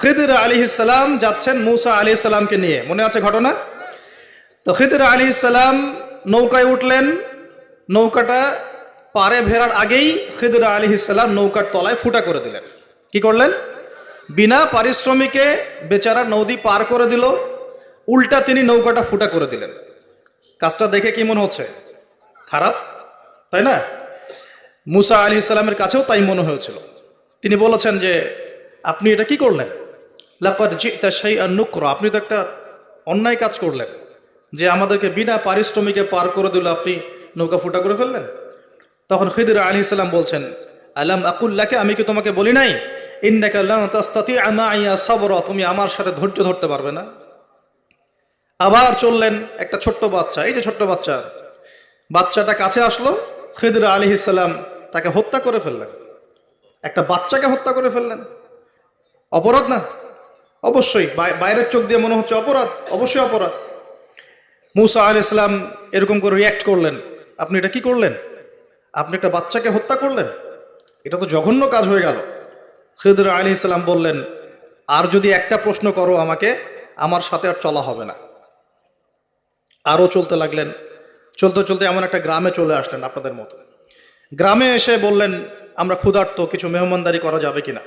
খিদির আলী ইসালাম যাচ্ছেন মুসা আলী ইসালামকে নিয়ে। মনে আছে ঘটনা? তো খিদির আলী ইসালাম নৌকায় উঠলেন। নৌকাটা পারে ভেড়ার আগেই খিদির আলী ইসালাম নৌকার তলায় ফুটা করে দিলেন। কি করলেন? বিনা পারিশ্রমিকে বেচারা নদী পার করে দিল। উল্টা তিনি নৌকাটা ফুটা করে দিলেন। কাজটা দেখে কি মনে হচ্ছে? খারাপ, তাই না? মুসা আলী ইসলামের কাছেও তাই মনে হয়েছিল। তিনি বলেছেন যে, আপনি এটা কি করলেন? লাপার জিতা সেই আর নুক্র। আপনি তো একটা অন্যায় কাজ করলেন, যে আমাদেরকে বিনা পারিশ্রমিকে পার করে দিল, আপনি নৌকা ফুটা করে ফেললেন। তখন খিদির আলী ইসলাম বলছেন, আলাম আকুল্লাকে আমি কি তোমাকে বলি নাই? সবর। তুমি আমার সাথে ধৈর্য ধরতে পারবে না। আবার চললেন একটা ছোট্ট বাচ্চা, এই যে ছোট্ট বাচ্চা, বাচ্চাটা কাছে আসলো, খিদির আলী ইসলাম তাকে হত্যা করে ফেললেন। একটা বাচ্চাকে হত্যা করে ফেললেন। অপরাধ না? অবশ্যই বাইরের চোখ দিয়ে মনে হচ্ছে অপরাধ, অবশ্যই অপরাধ। মুসা আল ইসলাম এরকম করে রিয়াক্ট করলেন। আপনি এটা কি করলেন? আপনি একটা বাচ্চাকে হত্যা করলেন? এটা তো জঘন্য কাজ হয়ে গেল। খিদর আলী ইসলাম বললেন, আর যদি একটা প্রশ্ন করো আমাকে, আমার সাথে আর চলা হবে না। আরও চলতে লাগলেন। চলতে চলতে এমন একটা গ্রামে চলে আসলেন আপনাদের মতো। গ্রামে এসে বললেন, আমরা ক্ষুধার্ত, কিছু মেহমানদারি করা যাবে কিনা?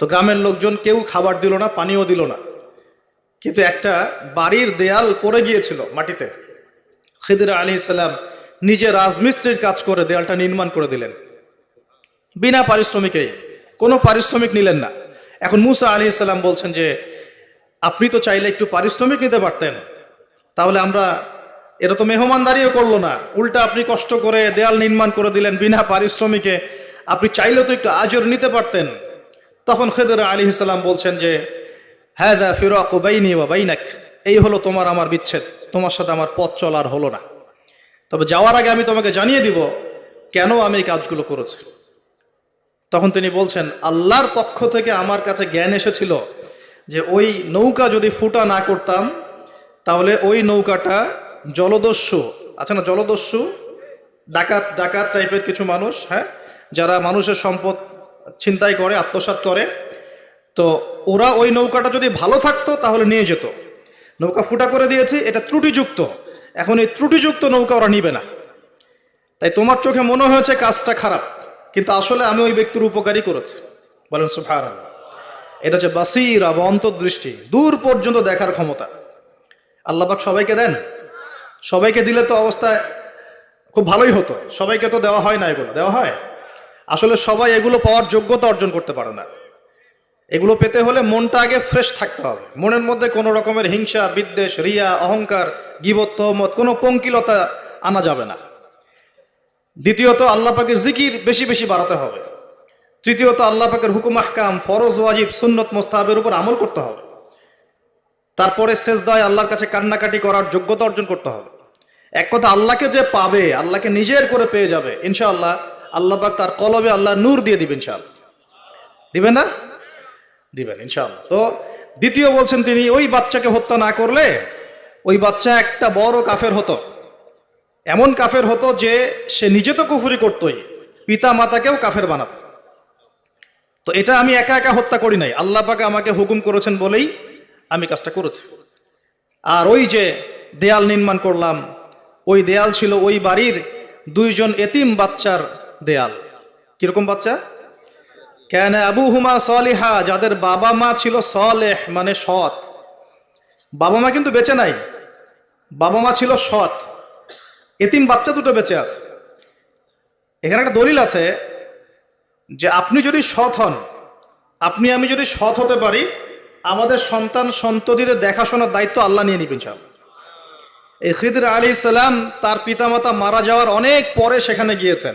তো গ্রামের লোকজন কেউ খাবার দিল না, পানিও দিল না। কিন্তু একটা বাড়ির দেয়াল পড়ে গিয়েছিল মাটিতে। খিদির আলী ইসলাম নিজে রাজমিস্ত্রির কাজ করে দেয়ালটা নির্মাণ করে দিলেন। বিনা পারিশ্রমিকেই, কোনো পারিশ্রমিক নিলেন না। এখন মুসা আলী ইসলাম বলছেন যে, আপনি তো চাইলে একটু পারিশ্রমিক নিতে পারতেন। তাহলে আমরা এটা তো মেহমানদারিও করল না। উল্টা আপনি কষ্ট করে দেয়াল নির্মাণ করে দিলেন বিনা পারিশ্রমিকে। আপনি চাইলে তো একটু আজর নিতে পারতেন। তখন খেদর আলী ইসলাম বলছেন যে হ্যাঁ দা ফিরাক বাইনি বা বাইনাক, এই হলো তোমার আমার বিচ্ছেদ, তোমার সাথে আমার পথ চলার হলো না। তবে যাওয়ার আগে আমি তোমাকে জানিয়ে দিব কেন আমি এই কাজগুলো করেছি। তখন তিনি বলছেন, আল্লাহর পক্ষ থেকে আমার কাছে জ্ঞান এসেছিল যে, ওই নৌকা যদি ফুটা না করতাম, তাহলে ওই নৌকাটা জলদস্যু, আছে না, জলদস্যু, ডাকাত ডাকাত টাইপের কিছু মানুষ হ্যাঁ যারা মানুষের সম্পদ ছিনতাই করে, আত্মসাৎ করে। তো ওরা ওই নৌকাটা যদি ভালো থাকতো, তাহলে নিয়ে যেত। নৌকা ফুটা করে দিয়েছি, এটা ত্রুটিযুক্ত। এখন এই ত্রুটিযুক্ত নৌকা ওরা নিবে না। তাই তোমার চোখে মনে হয়েছে কাজটা খারাপ, কিন্তু আসলে আমি ওই ব্যক্তির উপকারই করেছি। বলেন সুফার এটা হচ্ছে বাসির বা অন্তর্দৃষ্টি, দূর পর্যন্ত দেখার ক্ষমতা। আল্লাপাক সবাইকে দেন? সবাইকে দিলে তো অবস্থা খুব ভালোই হতো। সবাইকে তো দেওয়া হয় না এগুলো। দেওয়া হয়? আসলে সবাই এগুলো পাওয়ার যোগ্যতা অর্জন করতে পারে না। এগুলো পেতে হলে মনটা আগে ফ্রেশ থাকতে হবে। মনের মধ্যে কোনো রকমের হিংসা, বিদ্বেষ, রিয়া, অহংকার, গিবত কোনো পঙ্কিলতা আনা যাবে না। দ্বিতীয়ত, আল্লাহ পাকের জিকির বেশি বেশি বাড়াতে হবে। তৃতীয়ত, আল্লাহ পাকের হুকুম, আহকাম, ফরজ, ওয়াজিব, সুন্নত, মোস্তাহাবের উপর আমল করতে হবে। তারপরে শেষদায় আল্লাহর কাছে কান্নাকাটি করার যোগ্যতা অর্জন করতে হবে। এক কথা, আল্লাহকে যে পাবে, আল্লাহকে নিজের করে পেয়ে যাবে, ইনশাআল্লাহ আল্লাহ পাক তার কলবে আল্লাহ নূর দিয়ে দিবেন ইনশাআল্লাহ। দিবেন না? দিবেন ইনশাআল্লাহ। তো দ্বিতীয় বলছেন তিনি, ওই বাচ্চাকে হত্যা না করলে ওই বাচ্চা একটা বড় কাফের হতো। এমন কাফের হতো যে সে নিজে তো কুফুরি করতোই পিতা মাতাকেও কাফের বানাতো। তো এটা আমি একা একা হত্যা করি নাই। আল্লাহ পাকে আমাকে হুকুম করেছেন বলেই আমি কাজটা করেছি। আর ওই যে দেয়াল নির্মাণ করলাম, ওই দেয়াল ছিল ওই বাড়ির দুইজন এতিম বাচ্চার দেয়াল। কীরকম বাচ্চা? কেন আবু হুমা সলিহা, যাদের বাবা মা ছিল সলেহ মানে সৎ। বাবা মা কিন্তু বেঁচে নাই। বাবা মা ছিল সৎ। এতিম বাচ্চা দুটো বেঁচে আছে। এখানে একটা দলিল আছে যে, আপনি যদি সৎ হন, আপনি, আমি যদি সৎ হতে পারি, আমাদের সন্তান সন্ততিদের দেখাশোনার দায়িত্ব আল্লাহ নিয়ে নিবেন সাহেব এই খিদির আলী ইসলাম তার পিতামাতা মারা যাওয়ার অনেক পরে সেখানে গিয়েছেন।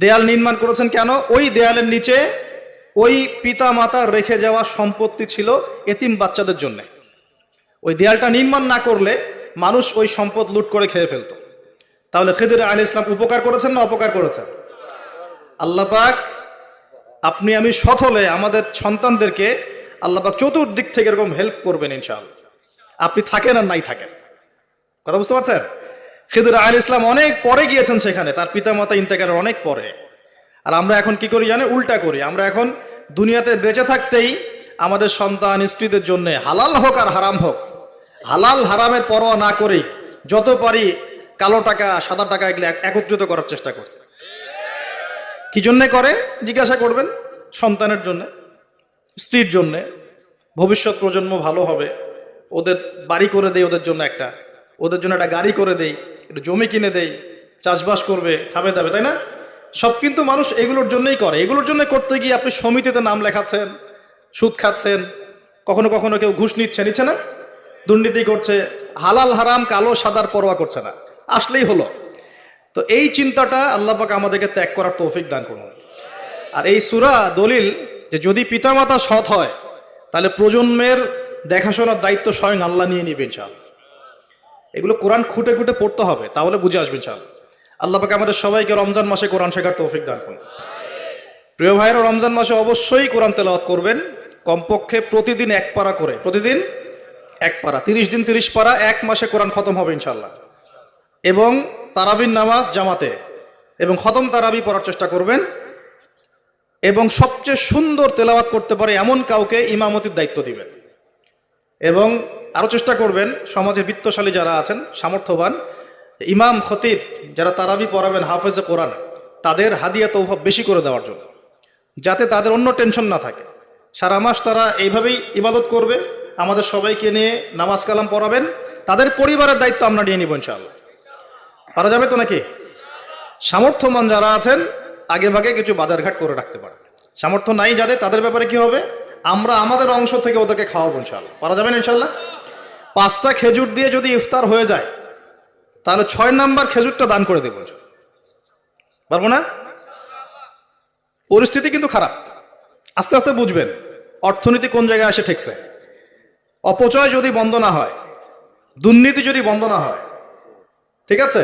দেয়াল নির্মাণ করেছেন কেন? ওই দেয়ালের নিচে ওই পিতা মাতা রেখে যাওয়া সম্পত্তি ছিল এতিম বাচ্চাদের জন্য। ওই দেয়ালটা নির্মাণ না করলে মানুষ ওই সম্পদ লুট করে খেয়ে ফেলতো। তাহলে খিদির আলী ইসলাম উপকার করেছেন না অপকার করেছেন? আল্লাহ পাক, আপনি আমি সৎ হলে আমাদের সন্তানদেরকে আল্লাহ পাক চতুর্দিক থেকে এরকম হেল্প করবেন ইনশাআল্লাহ। আপনি থাকেন আর নাই থাকেন। কথা বুঝতে পারছেন? খিদুর আল ইসলাম অনেক পরে গিয়েছেন সেখানে, তার পিতামাতা ইন্তেকারের অনেক পরে। আর আমরা এখন কি করি জানেন? উল্টা করি। আমরা এখন দুনিয়াতে বেঁচে থাকতেই আমাদের সন্তান স্ত্রীদের জন্য হালাল হোক আর হারাম হোক, হালাল হারামের পরোয়া না করেই যত পারি কালো টাকা, সাদা টাকা এগুলো একত্রিত করার চেষ্টা করতে কি জন্যে করে? জিজ্ঞাসা করবেন সন্তানের জন্য, স্ত্রীর জন্যে। ভবিষ্যৎ প্রজন্ম ভালো হবে, ওদের বাড়ি করে দেয় ওদের জন্য একটা। ওদের জন্য একটা গাড়ি করে দেই, একটু জমি কিনে দেই, চাষবাস করবে, খাবে দাবে, তাই না? সব কিন্তু মানুষ এগুলোর জন্যই করে। এগুলোর জন্য করতে গিয়ে আপনি সমিতিতে নাম লেখাচ্ছেন, সুদ খাচ্ছেন, কখনো কখনো কেউ ঘুষ নিচ্ছে নিচ্ছে না? দুর্নীতি করছে, হালাল, হারাম, কালো, সাদার পরোয়া করছে না। আসলেই হলো। তো এই চিন্তাটা আল্লাহ পাক আমাদেরকে ত্যাগ করার তৌফিক দান করুন। আর এই সুরা দলিল যে যদি পিতামাতা সৎ হয়, তাহলে প্রজন্মের দেখাশোনার দায়িত্ব স্বয়ং আল্লাহ নিয়ে নিবেন চাল এগুলো কোরআন খুঁটে খুঁটে পড়তে হবে, তাহলে বুঝে আসবেন চাল আল্লাহ পাকে আমাদের সবাইকে রমজান মাসে কোরআন শেখার তৌফিক দান করুন। প্রিয় ভাইয়েরা, রমজান মাসে অবশ্যই কোরআন তেলাওয়াত করবেন, কমপক্ষে প্রতিদিন এক পারা করে, প্রতিদিন এক পারা, তিরিশ দিন তিরিশ পারা, এক মাসে কোরআন খতম হবে ইনশাল্লাহ এবং তারাবির নামাজ জামাতে, এবং খতম তারাবি পড়ার চেষ্টা করবেন, এবং সবচেয়ে সুন্দর তেলাওয়াত করতে পারে এমন কাউকে ইমামতির দায়িত্ব দিবেন। এবং আরও চেষ্টা করবেন সমাজে বিত্তশালী যারা আছেন, সামর্থ্যবান। ইমাম, খতিব যারা তারাবি পড়াবেন, হাফেজে কোরআন, তাদের হাদিয়া তৌফা বেশি করে দেওয়ার জন্য। যাতে তাদের অন্য টেনশন না থাকে। সারা মাস তারা এইভাবেই ইবাদত করবে। আমাদের সবাইকে নিয়ে নামাজ কালাম পড়াবেন। তাদের পরিবারের দায়িত্ব আমরা নিয়ে নিব ইনশাআল্লাহ। পারা যাবে তো নাকি? সামর্থ্যবান যারা আছেন, আগে ভাগে কিছু বাজারঘাট করে রাখতে পারে সামর্থ্য নাই যাদের, তাদের ব্যাপারে কি হবে? আমরা আমাদের অংশ থেকে ওদেরকে খাওয়াবো ইনশাল্লাহ পারা যাবেন না ইনশাল্লাহ পাঁচটা খেজুর দিয়ে যদি ইফতার হয়ে যায়, তাহলে ছয় নাম্বার খেজুরটা দান করে দেবো। পারব না? পরিস্থিতি কিন্তু খারাপ। আস্তে আস্তে বুঝবেন, অর্থনীতি কোন জায়গায় এসে ঠেকছে। অপচয় যদি বন্ধ না হয়, দুর্নীতি যদি বন্ধ না হয়, ঠিক আছে?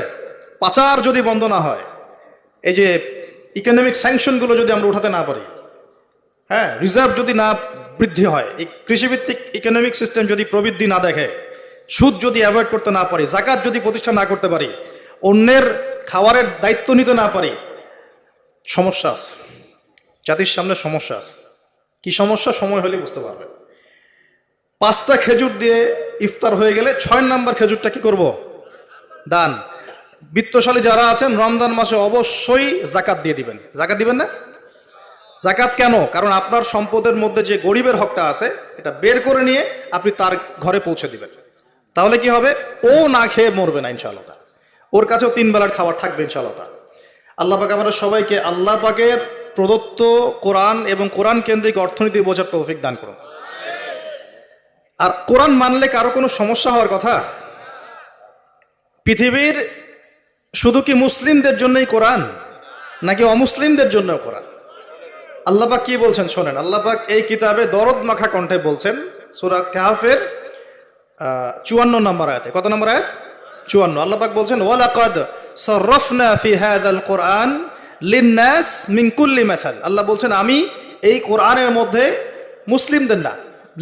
পাচার যদি বন্ধ না হয়, এই যে ইকোনমিক স্যাংশনগুলো যদি আমরা উঠাতে না পারি হ্যাঁ রিজার্ভ যদি না বৃদ্ধি হয়, এই কৃষিভিত্তিক ইকোনমিক সিস্টেম যদি প্রবৃদ্ধি না দেখে, সুদ যদি অ্যাভয়েড করতে না পারি, জাকাত যদি প্রতিষ্ঠা না করতে পারি, অন্যের খাবারের দায়িত্ব নিতে না পারি, সমস্যা আছে। জাতির সামনে সমস্যা আছে। কি সমস্যা? সময় হলে বুঝতে পারবে। পাঁচটা খেজুর দিয়ে ইফতার হয়ে গেলে ছয় নাম্বার খেজুরটা কি করব? দান। বিত্তশালী যারা আছেন, রমজান মাসে অবশ্যই জাকাত দিয়ে দিবেন। জাকাত দিবেন না? জাকাত কেন? কারণ আপনার সম্পদের মধ্যে যে গরিবের হকটা আছে, এটা বের করে নিয়ে আপনি তার ঘরে পৌঁছে দিবেন। তাহলে কি হবে? ও না খেয়ে মরবে না, ইনশাআল্লাহ। ওর কাছেও তিন বেলার খাবার থাকবে, ইনশাআল্লাহ। আল্লাহ পাক আমাদের সবাইকে আল্লাহ পাকের প্রদত্ত কোরআন এবং কোরআন কেন্দ্রিক অর্থনীতি বোঝার তৌফিক দান করুন। আর কোরআন মানলে কারও কোনো সমস্যা হওয়ার কথা? পৃথিবীর শুধু কি মুসলিমদের জন্যই কোরআন, নাকি অমুসলিমদের জন্য কোরআন? আল্লাপাক কি বলছেন শোনেন আল্লাপাক এই কিতাবে দরদ মাখা কণ্ঠে বলছেন, সুরা কাহাফের চুয়ান্ন নম্বর আয়াতে। কত নম্বর আয়াত? চুয়ান্ন। আল্লাপাক বলছেন, ওয়ালাকাদ সরফনা ফি হাদাল কোরআন লিন্নাস মিন কুল্লি মাসাল। আল্লাহ বলছেন, আমি এই কোরআনের মধ্যে মুসলিমদের না,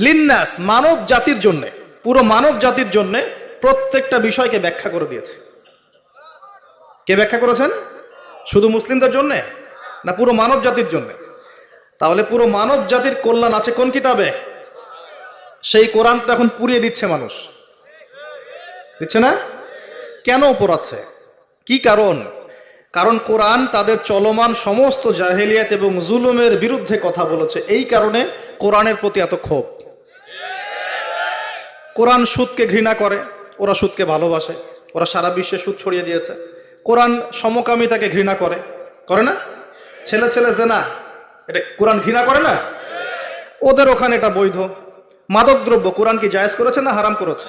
লিন্নাস, মানব জাতির জন্য, পুরো মানব জাতির জন্য প্রত্যেকটা বিষয়কে ব্যাখ্যা করে দিয়েছে। কে ব্যাখ্যা করেছেন? শুধু মুসলিমদের জন্য না, পুরো মানব জাতির জন্য? তাহলে পুরো মানব জাতির কল্যাণ আছে কোন কিতাবে? সেই কোরআন তো এখন পুড়িয়ে দিচ্ছে মানুষ। দিচ্ছে না? কেন পোড়াচ্ছে? কি কারণ? কারণ কোরআন তাদের চলমান সমস্ত জাহেলিয়াত এবং জুলুমের বিরুদ্ধে কথা বলেছে। এই কারণে কোরআনের প্রতি এত ক্ষোভ। কোরআন সুদকে ঘৃণা করে, ওরা সুদকে ভালোবাসে, ওরা সারা বিশ্বে সুদ ছড়িয়ে দিয়েছে। কোরআন সমকামিতাকে ঘৃণা করে করে না? ছেলে ছেলে জেনা এটা কোরআন ঘৃণা করে না? ওদের ওখানে এটা বৈধ। মাদকদ্রব্য কোরআন কি জায়েজ করেছে না হারাম করেছে?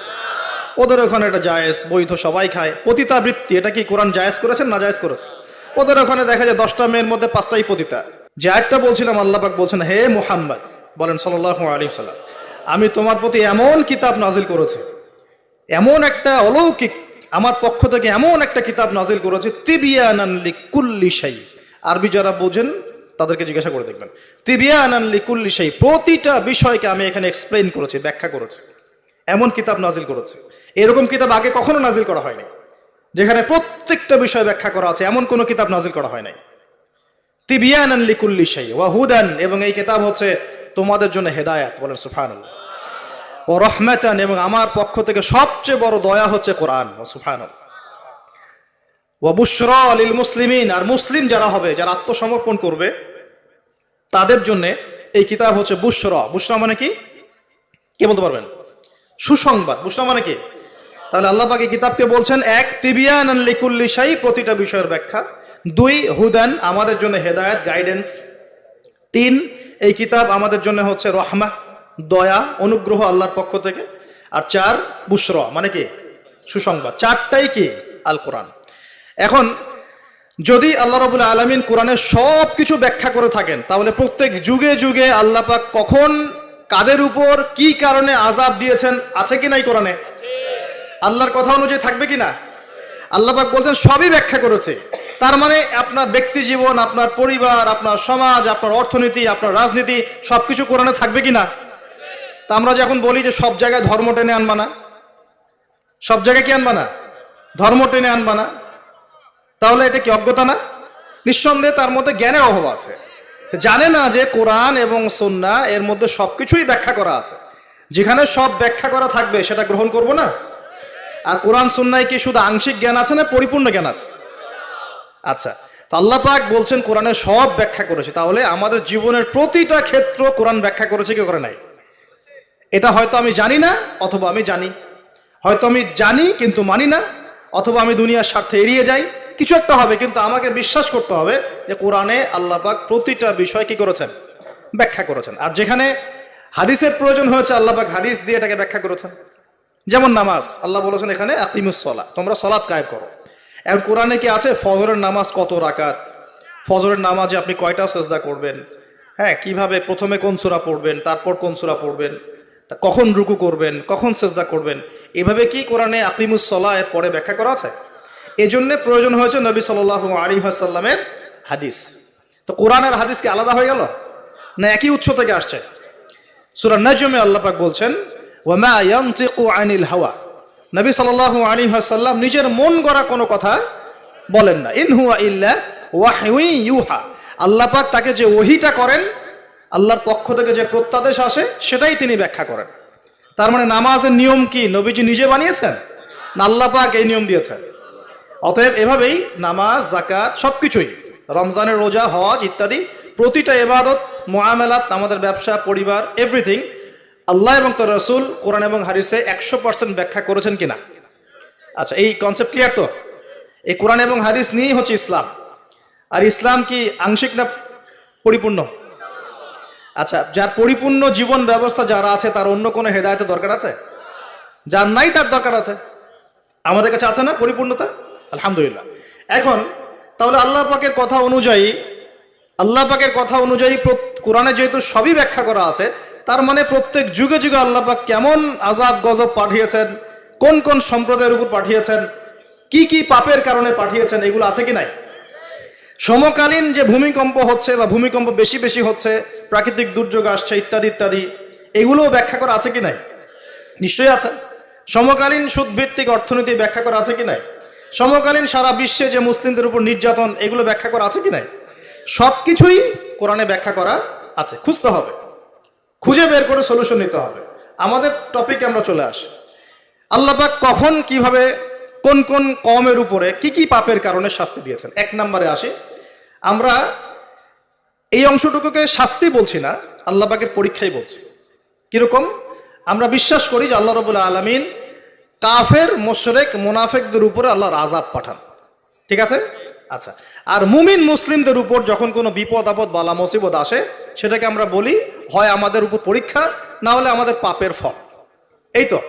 ওদের ওখানে এটা জায়েজ, বৈধ, সবাই খায়। পতিতা বৃত্তি এটা কি কোরআন জায়েজ করেছেন না জায়েজ করেছে? ওদের ওখানে দেখা যায় দশটা মেয়ের মধ্যে পাঁচটাই পতিতা। যে একটা বলছিলাম আল্লাপাক বলছেন, হে মুহাম্মদ, বলেন সাল্লাহ আলী সাল্লাম আমি তোমার প্রতি এমন কিতাব নাজিল করেছি, এমন একটা অলৌকিক, আমার পক্ষ থেকে এমন একটা কিতাব নাজিল করেছে তিবিয়ানানলি কুল্লি আরবি যারা বোঝেন তাদেরকে জিজ্ঞাসা করে দেখবেন। তিবিয়ানানলি কুল্লি শাই, প্রতিটা বিষয়কে আমি এখানে এক্সপ্লেইন করেছি, ব্যাখ্যা করেছি। এমন কিতাব নাজিল করেছে। এরকম কিতাব আগে কখনো নাজিল করা হয়নি। যেখানে প্রত্যেকটা বিষয় ব্যাখ্যা করা আছে, এমন কোনো কিতাব নাজিল করা হয় নাই। তিবিয়ান শাই ওয়াহুদান এবং এই কিতাব হচ্ছে তোমাদের জন্য হেদায়াত বলেন সুফানুল্লাহ ও রহমাতান, এবং আমার পক্ষ থেকে সবচেয়ে বড় দয়া হচ্ছে কোরআন ও সুফানুল্লাহ মুসলিমিন, আর মুসলিম যারা হবে, যারা আত্মসমর্পণ করবে, তাদের জন্য এই কিতাব হচ্ছে বুশরা। বুশরা মানে কি? কে বলতে পারবেন? সুসংবাদ। বুশরা মানে কি? তাহলে আল্লাহ পাক কিতাবকে বলছেন, এক তিবিয়ান প্রতিটা বিষয়ের ব্যাখ্যা। দুই, হুদান, আমাদের জন্য হেদায়েত গাইডেন্স তিন, এই কিতাব আমাদের জন্য হচ্ছে রহমা, দয়া, অনুগ্রহ আল্লাহর পক্ষ থেকে। আর চার, বুশর মানে কি? সুসংবাদ। চারটাই কি? আল কোরআন এখন, যদি আল্লাহ রবুল্লা আলমিন কোরআনের সব কিছু ব্যাখ্যা করে থাকেন, তাহলে প্রত্যেক যুগে যুগে আল্লাহ পাক কখন কাদের উপর কি কারণে আজাব দিয়েছেন, আছে কি নাই কোরআনে? আল্লাহর কথা অনুযায়ী থাকবে কি না? আল্লাহ পাক বলছেন, সবই ব্যাখ্যা করেছে। তার মানে আপনার ব্যক্তি জীবন, আপনার পরিবার, আপনার সমাজ, আপনার অর্থনীতি, আপনার রাজনীতি সব কিছু কোরআনে থাকবে কি না? তা আমরা যখন বলি যে সব জায়গায় ধর্ম টেনে আনবা না? সব জায়গায় কি আনবা না? ধর্ম টেনে আনবা না? তাহলে এটা কি অজ্ঞতা না? নিঃসন্দেহে তার মধ্যে জ্ঞানের অভাব আছে। জানে না যে কোরআন এবং সন্না এর মধ্যে সবকিছুই ব্যাখ্যা করা আছে। যেখানে সব ব্যাখ্যা করা থাকবে, সেটা গ্রহণ করব না? আর কোরআন সুন্নায় কি শুধু আংশিক জ্ঞান আছে না পরিপূর্ণ জ্ঞান আছে? আচ্ছা আল্লাহ পাক বলছেন কোরআনে সব ব্যাখ্যা করেছে। তাহলে আমাদের জীবনের প্রতিটা ক্ষেত্র কোরআন ব্যাখ্যা করেছে কি করে নাই? এটা হয়তো আমি জানি না, অথবা আমি জানি। হয়তো আমি জানি, কিন্তু মানি না। অথবা আমি দুনিয়ার স্বার্থে এড়িয়ে যাই। কিছু একটা হবে, কিন্তু আমাকে বিশ্বাস করতে হবে যে কোরআনে আল্লাহ পাক প্রতিটা বিষয় কি করেছেন? ব্যাখ্যা করেছেন। আর যেখানে হাদিসের প্রয়োজন হয়েছে, আল্লাহ পাক হাদিস দিয়ে এটাকে ব্যাখ্যা করেছেন। যেমন নামাজ, আল্লাহ বলেছেন এখানে, আকিমুস সলা তোমরা সলাৎ কায়েম করো। এখন কোরআনে কি আছে? ফজরের নামাজ কত রাকাত? ফজরের নামাজে আপনি কয়টা সেজদা করবেন? হ্যাঁ কীভাবে প্রথমে কোন সূরা পড়বেন, তারপর কোন সূরা পড়বেন কখন রুকু করবেন, কখন সেজদা করবেন, এভাবে কি কোরআনে আকিমুস সলা এর পরে ব্যাখ্যা করা আছে? এজন্যে প্রয়োজন হয়েছে নবী সাল্লাহ আলী সাল্লামের হাদিস। তো কোরআনের হাদিস কি আলাদা হয়ে গেল? না একই উৎস থেকে আসছে? সুরা নাজমে আল্লাহ পাক বলছেন, ওয়ামা ইয়ানতিকু আনিল হাওয়া। নবী সাল্লাল্লাহু আলাইহি ওয়াসাল্লাম নিজের মন গড়া কোনো কথা বলেন না। ইন হুয়া ইল্লা ওয়াহয়ুই ইউহা। আল্লাহ পাক তাকে যে ওহিটা করেন, আল্লাহর পক্ষ থেকে যে প্রত্যাদেশ আসে, সেটাই তিনি ব্যাখ্যা করেন। তার মানে নামাজের নিয়ম কি নবীজি নিজে বানিয়েছেন? না আল্লাহ পাক এই নিয়ম দিয়েছেন? অতএব এভাবেই নামাজ জাকাত সবকিছুই, রমজানের রোজা, হজ ইত্যাদি, প্রতিটা এবাদত মোয়ামেলাত আমাদের ব্যবসা, পরিবার এভরিথিং আল্লাহ এবং তোর রসুল কোরআন এবং হারিসে একশো পার্সেন্ট ব্যাখ্যা করেছেন কিনা? আচ্ছা এই কনসেপ্ট ক্লিয়ার তো? এই কোরআন এবং হারিস নিয়েই হচ্ছে ইসলাম। আর ইসলাম কি আংশিক না পরিপূর্ণ? আচ্ছা যার পরিপূর্ণ জীবন ব্যবস্থা যারা আছে, তার অন্য কোনো হেদায়তের দরকার আছে? যার নাই, তার দরকার আছে। আমাদের কাছে আছে না পরিপূর্ণতা? আলহামদুলিল্লাহ। এখন, তাহলে আল্লাহ পাকের কথা অনুযায়ী, আল্লাহ পাকের কথা অনুযায়ী কোরআনে যেহেতু সবই ব্যাখ্যা করা আছে, তার মানে প্রত্যেক যুগে যুগে আল্লাহ পাক কেমন আজাব গজব পাঠিয়েছেন, কোন কোন সম্প্রদায়ের উপর পাঠিয়েছেন, কি কি পাপের কারণে পাঠিয়েছেন, এগুলো আছে কি নাই? সমকালীন যে ভূমিকম্প হচ্ছে বা ভূমিকম্প বেশি বেশি হচ্ছে, প্রাকৃতিক দুর্যোগ আসছে, ইত্যাদি ইত্যাদি, এগুলোও ব্যাখ্যা করা আছে কি নাই? নিশ্চয়ই আছে। সমকালীন সুদভিত্তিক অর্থনীতি ব্যাখ্যা করা আছে কি নাই? সমকালীন সারা বিশ্বে যে মুসলিমদের উপর নির্যাতন, এগুলো ব্যাখ্যা করা আছে কি নাই? সব কিছুই কোরআনে ব্যাখ্যা করা আছে। খুঁজতে হবে। খুঁজে বের করে সলিউশন নিতে হবে। আমাদের টপিকে আমরা চলে আসি। আল্লাপাক কখন কীভাবে, কোন কোন কমের উপরে কি কি পাপের কারণে শাস্তি দিয়েছেন? এক নম্বরে আসি। আমরা এই অংশটুকুকে শাস্তি বলছি না আল্লাপাকের পরীক্ষাই বলছি। কীরকম? আমরা বিশ্বাস করি যে আল্লাহ রবুল্লা আলমিন কাফের, মোশরেক, মোনাফেকদের উপরে আল্লাহর আজাব পাঠান। ঠিক আছে? আচ্ছা। আর মুমিন মুসলিমদের উপর যখন কোনো বিপদ, আপদ, বালা, মুসিবত আসে, সেটাকে আমরা বলি, হয় আমাদের উপর পরীক্ষা, না হলে আমাদের পাপের ফল। এই তো।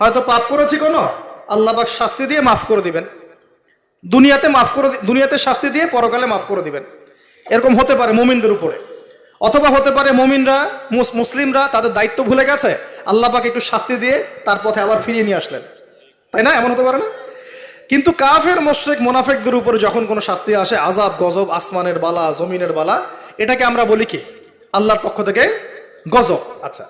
হয়তো পাপ করেছি কোনো, আল্লাহ পাক শাস্তি দিয়ে মাফ করে দিবেন। দুনিয়াতে মাফ করে দুনিয়াতে শাস্তি দিয়ে পরকালে মাফ করে দিবেন। এরকম হতে পারে মুমিনদের উপরে। অথবা হতে পারে মমিনরা, মুস- মুসলিমরা তাদের দায়িত্ব ভুলে গেছে। আল্লাহ পাকে একটু শাস্তি দিয়ে তার পথে আবার ফিরিয়ে নিয়ে আসলেন। তাই না? এমন হতে পারে না? কিন্তু কাফের মোশেক মোনাফেকদের উপরে যখন কোনো শাস্তি আসে আজাব গজব, আসমানের বালা, জমিনের বালা, এটাকে আমরা বলি কি? আল্লাহর পক্ষ থেকে গজব। আচ্ছা